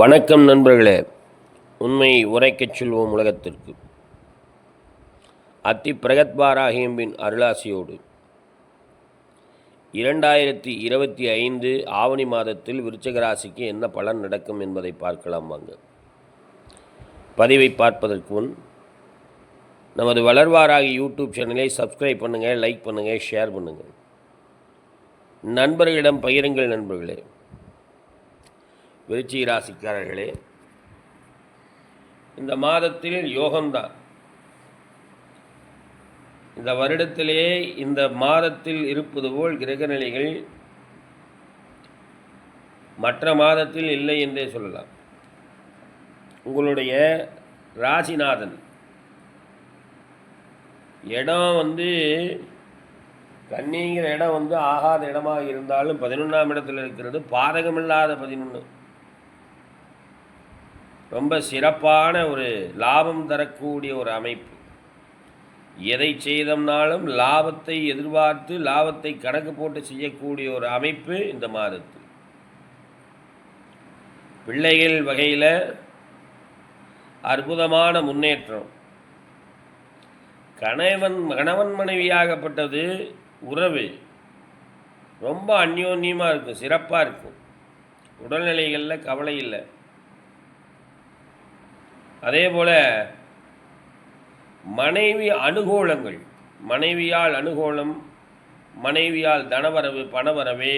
வணக்கம் நண்பர்களே. உண்மை உரைக்கச் சொல்வோம் உலகத்திற்கு. அத்தி பிரகத்பாராகியம்பின் அருளாசியோடு. இரண்டாயிரத்தி இருபத்தி ஐந்து ஆவணி மாதத்தில் விருச்சகராசிக்கு என்ன பலன் நடக்கும் என்பதை பார்க்கலாம் வாங்க. பதிவை பார்ப்பதற்கு முன் நமது வளர்வாராகி யூடியூப் சேனலை சப்ஸ்கிரைப் பண்ணுங்கள் லைக் பண்ணுங்கள் ஷேர் பண்ணுங்கள் நண்பர்களிடம் பகிருங்கள் நண்பர்களே. விருச்சிக ராசிக்காரர்களே இந்த மாதத்தில் யோகம்தான். இந்த வருடத்திலே இந்த மாதத்தில் இருப்பது போல் கிரகநிலைகள் மற்ற மாதத்தில் இல்லை என்றே சொல்லலாம். உங்களுடைய ராசிநாதன் இடம் வந்து கன்னிங்கிற இடம் வந்து ஆகாத இடமாக இருந்தாலும் பதினொன்றாம் இடத்தில் இருக்கிறது பாதகமில்லாத பதினொன்று ரொம்ப சிறப்பான ஒரு லாபம் தரக்கூடிய ஒரு அமைப்பு. எதை செய்தோம்னாலும் லாபத்தை எதிர்பார்த்து லாபத்தை கணக்கு போட்டு செய்யக்கூடிய ஒரு அமைப்பு இந்த மாதத்தில் பிள்ளைகள் வகையில் அற்புதமான முன்னேற்றம். கணவன் கணவன் மனைவியாகப்பட்டது உறவு. ரொம்ப அந்யோன்யமாக இருக்கும் சிறப்பாக இருக்கும். உடல்நிலைகளில் கவலை இல்லை. அதே போல் மனைவி அனுகூலங்கள். மனைவியால் அனுகூலம் மனைவியால் தனவரவு பணவரவு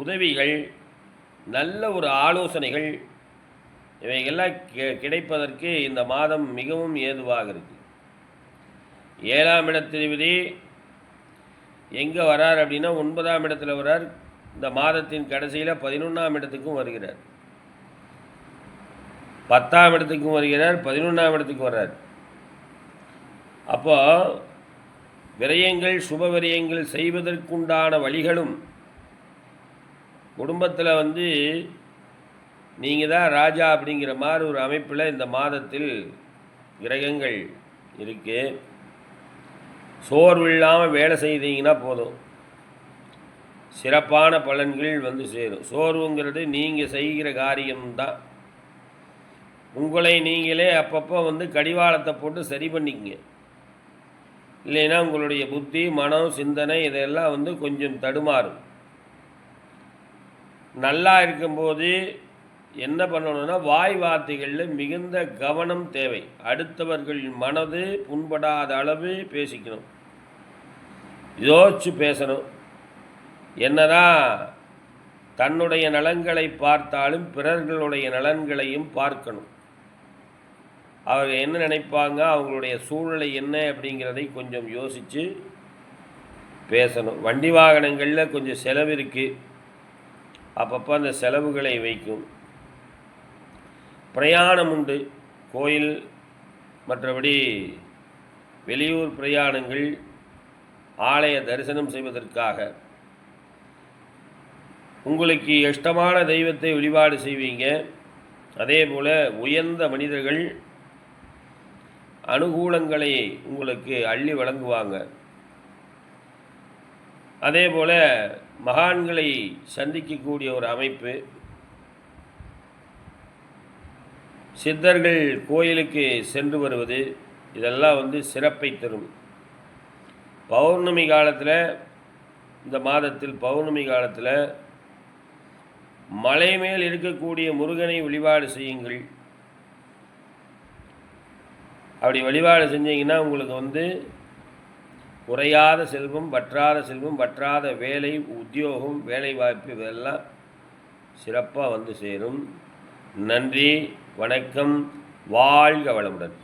உதவிகள் நல்ல ஒரு ஆலோசனைகள் இவைகள்லாம் கிடைப்பதற்கு இந்த மாதம் மிகவும் ஏதுவாக இருக்கு. ஏழாம் இடத்திற்கு எங்கே வரார் அப்படின்னா ஒன்பதாம் இடத்துல வரார். இந்த மாதத்தின் கடைசியில் பதினொன்றாம் இடத்துக்கும் வருகிறார். பத்தாம் இடத்துக்கும் வருகிறார் பதினொன்றாம் இடத்துக்கு வர்றார். அப்போ விரயங்கள் சுப விரயங்கள் செய்வதற்குண்டான வழிகளும் குடும்பத்தில் வந்து நீங்கள் தான் ராஜா அப்படிங்கிற மாதிரி ஒரு அமைப்பில் இந்த மாதத்தில் கிரகங்கள் இருக்குது சோர்வு இல்லாமல் வேலை செய்தீங்கன்னா போதும். சிறப்பான பலன்கள் வந்து சேரும். சோர்வுங்கிறது நீங்கள் செய்கிற காரியம்தான். உங்களை நீங்களே அப்பப்போ வந்து கடிவாளத்தை போட்டு சரி பண்ணிக்கங்க. இல்லைன்னா உங்களுடைய புத்தி மனம் சிந்தனை இதெல்லாம் வந்து கொஞ்சம் தடுமாறும். நல்லா இருக்கும்போது என்ன பண்ணணும்னா வாய் வார்த்தைகளில் மிகுந்த கவனம் தேவை. அடுத்தவர்கள் மனது புண்படாத அளவு பேசிக்கணும். யோசிச்சு பேசணும். என்னதான் தன்னுடைய நலன்களை பார்த்தாலும் பிறர்களுடைய நலன்களையும் பார்க்கணும். அவர் என்ன நினைப்பாங்க அவங்களுடைய சூழ்நிலை என்ன அப்படிங்கிறதை கொஞ்சம் யோசித்து பேசணும். வண்டி வாகனங்களில் கொஞ்சம் செலவு இருக்குது அப்பப்போ அந்த செலவுகளை வைக்கும். பிரயாணம் உண்டு. கோயில் மற்றபடி வெளியூர் பிரயாணங்கள் ஆலய தரிசனம் செய்வதற்காக. உங்களுக்கு இஷ்டமான தெய்வத்தை வழிபாடு செய்வீங்க. அதே போல் உயர்ந்த மனிதர்கள் அனுகூலங்களை உங்களுக்கு அள்ளி வழங்குவாங்க. அதே போல் மகான்களை சந்திக்கக்கூடிய ஒரு அமைப்பு. சித்தர்கள் கோயிலுக்கு சென்று வருவது இதெல்லாம் வந்து சிறப்பை தரும். பௌர்ணமி காலத்தில் இந்த மாதத்தில் பௌர்ணமி காலத்தில் மலை மேல் இருக்கக்கூடிய முருகனை வழிபாடு செய்யுங்கள். அப்படி வழிபாடு செஞ்சீங்கன்னா உங்களுக்கு வந்து குறையாத செல்வம் வற்றாத செல்வம் வற்றாத வேலை உத்தியோகம் வேலை வாய்ப்பு இதெல்லாம் சிறப்பாக வந்து சேரும். நன்றி வணக்கம் வாழ்க வளமுடன்.